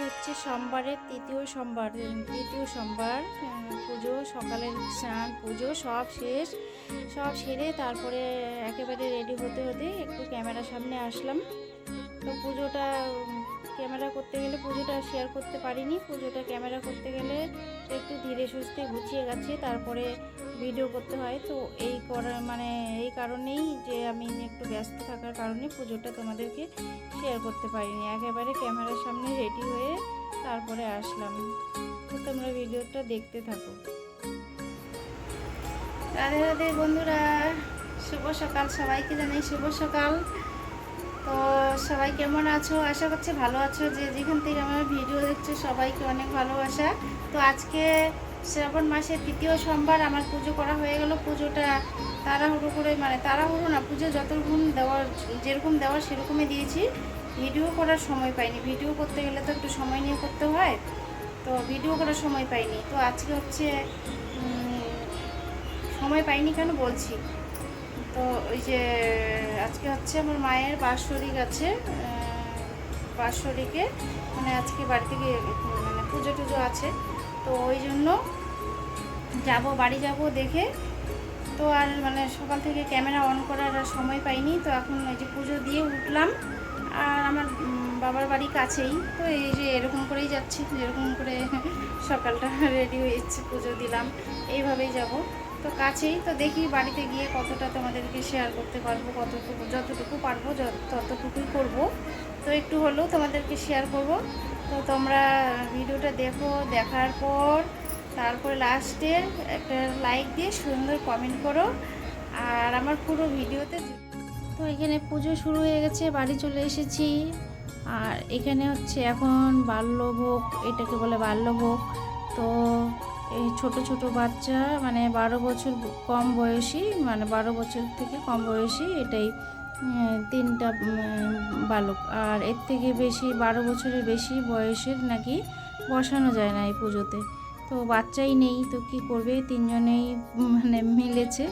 হচ্ছে সোমবারের তৃতীয় সোমবার তৃতীয় সোমবার পুজো সকালের স্নান পুজো সব শেষ সব সেরে তারপরে একেবারে রেডি হতে হতে একটু ক্যামেরার সামনে আসলাম। তো পুজোটা ক্যামেরা করতে গেলে পুজোটা শেয়ার করতে পারিনি। পুজোটা ক্যামেরা করতে গেলে একটু ধীরে সুস্থে গুছিয়ে গেছে, তারপরে ভিডিও করতে হয়। তো এই করার মানে এই কারণেই যে আমি একটু ব্যস্ত থাকার কারণে পুজোটা তোমাদেরকে শেয়ার করতে পারিনি। একেবারে ক্যামেরার সামনে রেডি হয়ে তারপরে আসলাম। তো তোমরা ভিডিওটা দেখতে থাকো। রাধে রাধে বন্ধুরা, শুভ সকাল সবাইকে জানাই। শুভ সকাল। তো সবাই কেমন আছো? আশা করছি ভালো আছো। যে যেখান থেকে আমার ভিডিও দেখছ, সবাইকে অনেক ভালোবাসা। তো আজকে শ্রাবণ মাসের তৃতীয় সোমবার আমার পুজো করা হয়ে গেল। পুজোটা তাড়াহুড়ো করে মানে তাড়াহুড়ো না, পুজো যতক্ষণ দেওয়ার, যেরকম দেওয়ার সেরকমই দিয়েছি। ভিডিও করার সময় পাইনি। ভিডিও করতে গেলে তো একটু সময় নিয়ে করতে হয়। তো ভিডিও করার সময় পাইনি। তো আজকে হচ্ছে সময় পাইনি কেন বলছি? তো ওই যে আজকে হচ্ছে আমার মায়ের বাৎসরিক আছে বাৎসরিকে। মানে আজকে বাড়ি থেকে মানে পুজো টুজো আছে। তো ওই জন্য যাব, বাড়ি যাব দেখে। তো আর মানে সকাল থেকে ক্যামেরা অন করার আর সময় পাইনি। তো এখন ওই যে পুজো দিয়ে উঠলাম। আর আমার বাবার বাড়ি কাছেই। তো এই যে এরকম করেই যাচ্ছি, যেরকম করে সকালটা রেডি হয়ে যাচ্ছে, পুজো দিলাম। এইভাবেই যাব। তো কাছেই, তো দেখি বাড়িতে গিয়ে কতটা তোমাদেরকে শেয়ার করতে পারব কতটুকু যতটুকু পারব ততটুকুই করব। তো একটু হলেও তোমাদেরকে শেয়ার করব। তো তোমরা ভিডিওটা দেখো, দেখার পর, তারপরে লাস্টে একটা লাইক দিয়ে সুন্দর কমেন্ট করো। আর আমার পুরো ভিডিওতে তো এখানে পুজো শুরু হয়ে গেছে, বাড়ি চলে এসেছি। আর এখানে হচ্ছে এখন বাল্যভোগ, এটাকে বলে বাল্যভোগ। তো এই ছোট ছোট বাচ্চা মানে বারো বছর কম বয়সী মানে বারো বছর থেকে কম বয়সী এটাই তিনটা বালক। আর এর থেকে বেশি, বারো বছরের বেশি বয়সের নাকি বসানো যায় না এই পুজোতে। তো বাচ্চাই নেই, তো কি করবে? তিনজনেই মানে মিলেছে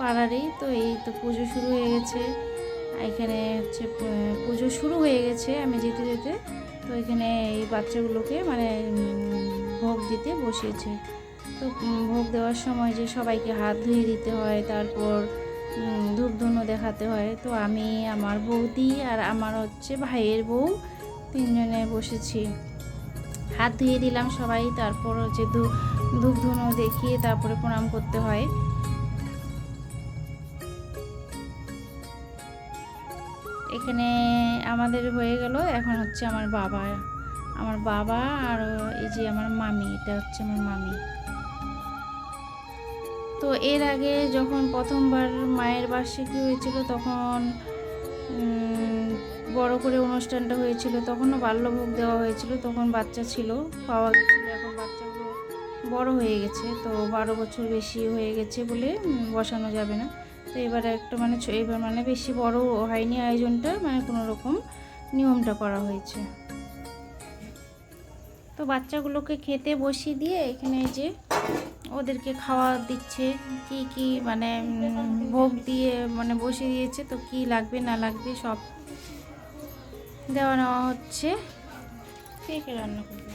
পাড়ারই, তো এই তো পুজো শুরু হয়ে গেছে। এখানে হচ্ছে পুজো শুরু হয়ে গেছে আমি যেতে যেতে। তো এখানে এই বাচ্চাগুলোকে মানে ভোগ দিতে বসিয়েছে তো ভোগ দেওয়ার সময় যে সবাইকে হাত ধুয়ে দিতে হয়, তারপর ধূপ ধুনো দেখাতে হয়। তো আমি, আমার বৌদি আর আমার হচ্ছে ভাইয়ের বউ তিনজনে বসেছি। হাত ধুয়ে দিলাম সবাই, তারপর হচ্ছে ধূপ ধুনো দেখিয়ে তারপরে প্রণাম করতে হয়। এখানে আমাদের হয়ে গেল, এখন হচ্ছে আমার বাবা আমার বাবা আর এই যে আমার মামি, এটা হচ্ছে আমার মামি। তো এর আগে যখন প্রথমবার মায়ের বার্ষিকী হয়েছিল, তখন বড় করে অনুষ্ঠানটা হয়েছিল, তখনও বাল্যভোগ দেওয়া হয়েছিল, তখন বাচ্চা ছিল, পাওয়া গেছিল, এখন বাচ্চাগুলো বড় হয়ে গেছে, তো বারো বছর বেশি হয়ে গেছে বলে বসানো যাবে না। তো এবার একটা মানে এবার মানে বেশি বড় হয়নি আয়োজনটা মানে কোনো রকম নিয়মটা করা হয়েছে। তো বাচ্চাগুলোকে খেতে বসিয়ে দিয়ে এখানে যে ওদেরকে খাওয়া দিচ্ছে কি কি মানে ভোগ দিয়ে মানে বসিয়ে দিয়েছে তো কি লাগবে না লাগবে সব দেওয়া নেওয়া হচ্ছে। কে কে রান্না করবে?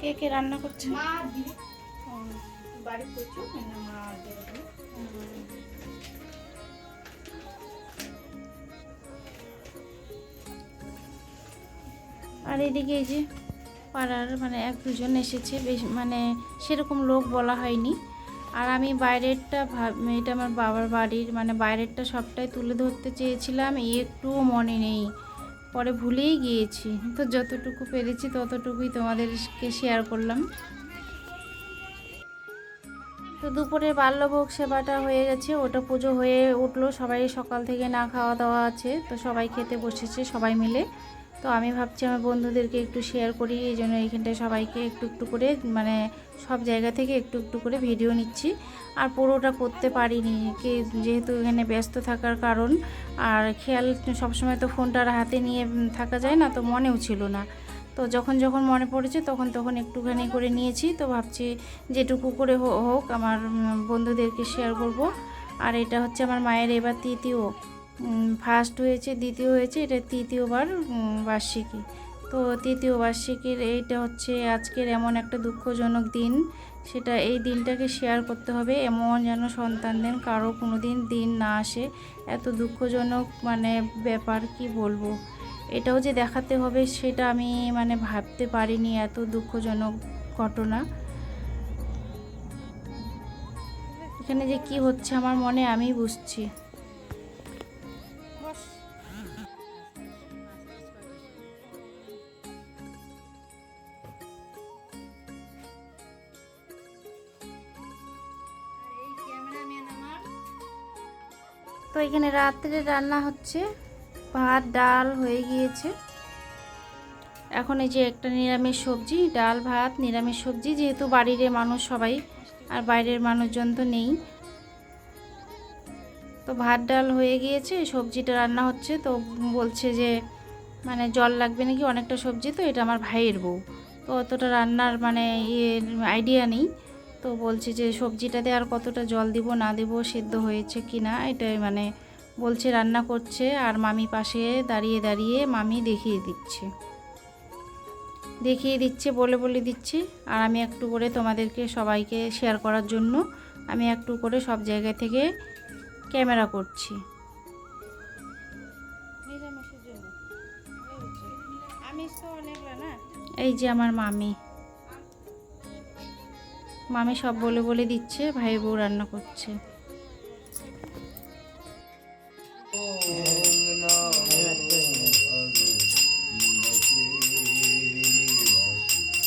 কে কে রান্না করছে? বাড়ি করছ মা আর এদিকে এই যে পাড়ার মানে এক দুজন এসেছে, বেশ মানে সেরকম লোক বলা হয়নি। আর আমি বাইরেরটা ভাব, এটা আমার বাবার বাড়ির মানে বাইরেরটা সবটাই তুলে ধরতে চেয়েছিলাম একটুও মনে নেই। পরে ভুলেই গিয়েছি। তো যতটুকু পেরেছি ততটুকুই তোমাদেরকে শেয়ার করলাম। তো দুপুরে বাল্যভোগ সেবাটা হয়ে গেছে, ওটা পুজো হয়ে উঠল, সবাই সকাল থেকে না খাওয়া দাওয়া আছে, তো সবাই খেতে বসেছে সবাই মিলে। তো আমি ভাবছি আমার বন্ধুদেরকে একটু শেয়ার করি, এই জন্য এইখানটায় সবাইকে একটু একটু করে মানে সব জায়গা থেকে একটু একটু করে ভিডিও নিচ্ছি। আর পুরোটা করতে পারিনি, কে যেহেতু এখানে ব্যস্ত থাকার কারণ, আর খেয়াল সবসময় তো ফোনটা আর হাতে নিয়ে থাকা যায় না, তো মনেও ছিল না। তো যখন যখন মনে পড়েছে তখন তখন একটুখানি করে নিয়েছি, তো ভাবছি যেটুকু করে হোক আমার বন্ধুদেরকে শেয়ার করব। আর এটা হচ্ছে আমার মায়ের এবার তৃতীয়। ফার্স্ট হয়েছে, দ্বিতীয় হয়েছে, এটা তৃতীয়বার বার্ষিকী। তো তৃতীয় বার্ষিকীর এইটা হচ্ছে আজকের এমন একটা দুঃখজনক দিন। সেটা এই দিনটাকে শেয়ার করতে হবে, এমন যেন সন্তানদের কারও কোনো দিন দিন না আসে। এত দুঃখজনক মানে ব্যাপার, কি বলব? এটাও যে দেখাতে হবে, সেটা আমি মানে ভাবতে পারিনি, এত দুঃখজনক ঘটনা। এখানে যে কি হচ্ছে আমার মনে আমি বুঝছি। তো এখানে রাত্রে রান্না হচ্ছে। ভাত, ডাল হয়ে গিয়েছে। এখন এই যে একটা নিরামিষ সবজি, ডাল, ভাত, নিরামিষ সবজি। যেহেতু বাড়ির মানুষ সবাই, আর বাইরের মানুষজন তো নেই। তো ভাত, ডাল হয়ে গিয়েছে, সবজিটা রান্না হচ্ছে। তো বলছে যে মানে জল লাগবে নাকি? অনেকটা সবজি, তো এটা আমার ভাইয়ের বউ। তো অতটা রান্নার মানে ইয়ে আইডিয়া নেই। তো বলছে যে সবজিটাতে আর কতটা জল দিব, না দিব, সেদ্ধ হয়েছে কি না, এটাই মানে বলছে রান্না করছে আর মামি পাশে দাঁড়িয়ে দাঁড়িয়ে মামি দেখিয়ে দিচ্ছে। দেখিয়ে দিচ্ছে, বলে বলে দিচ্ছে। আর আমি একটু করে তোমাদেরকে সবাইকে শেয়ার করার জন্য আমি একটু করে সব জায়গা থেকে ক্যামেরা করছি। এই যে আমার মামি। মামি সব বলে বলে দিচ্ছে, ভাই বউ রান্না করছে।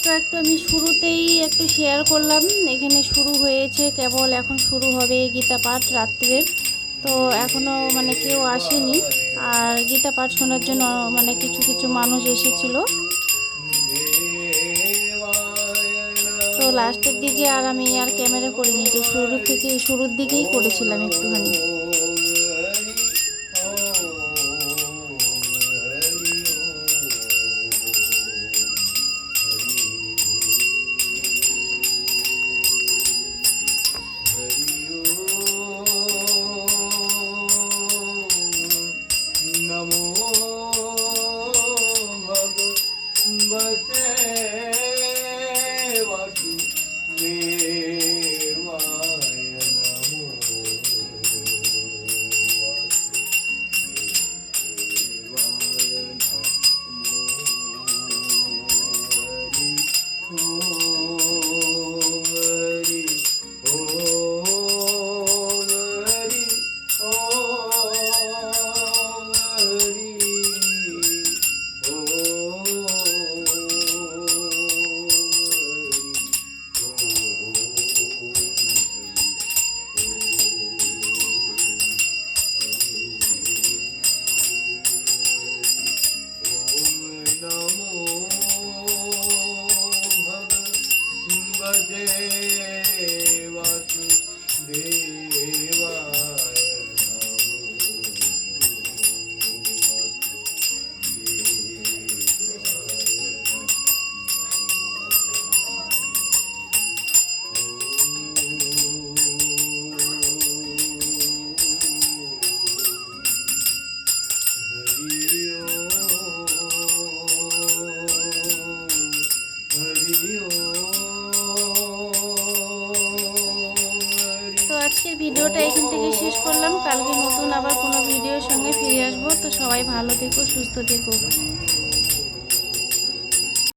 তো একটু আমি শুরুতেই একটু শেয়ার করলাম, এখানে শুরু হয়েছে কেবল, এখন শুরু হবে গীতা পাঠ রাত্রের। তো এখনও মানে কেউ আসেনি, আর গীতা পাঠ শোনার জন্য মানে কিছু কিছু মানুষ এসেছিল। তো লাস্টের দিকে আর আমি আর ক্যামেরা করিনি, এটা শুরু থেকে, শুরুর দিকেই করেছিলাম একটুখানি। ভিডিওটা এখান থেকে শেষ করলাম। কালকে নতুন আবার কোনো ভিডিওর সঙ্গে ফিরে আসব। তো সবাই ভালো থেকো, সুস্থ থেকো।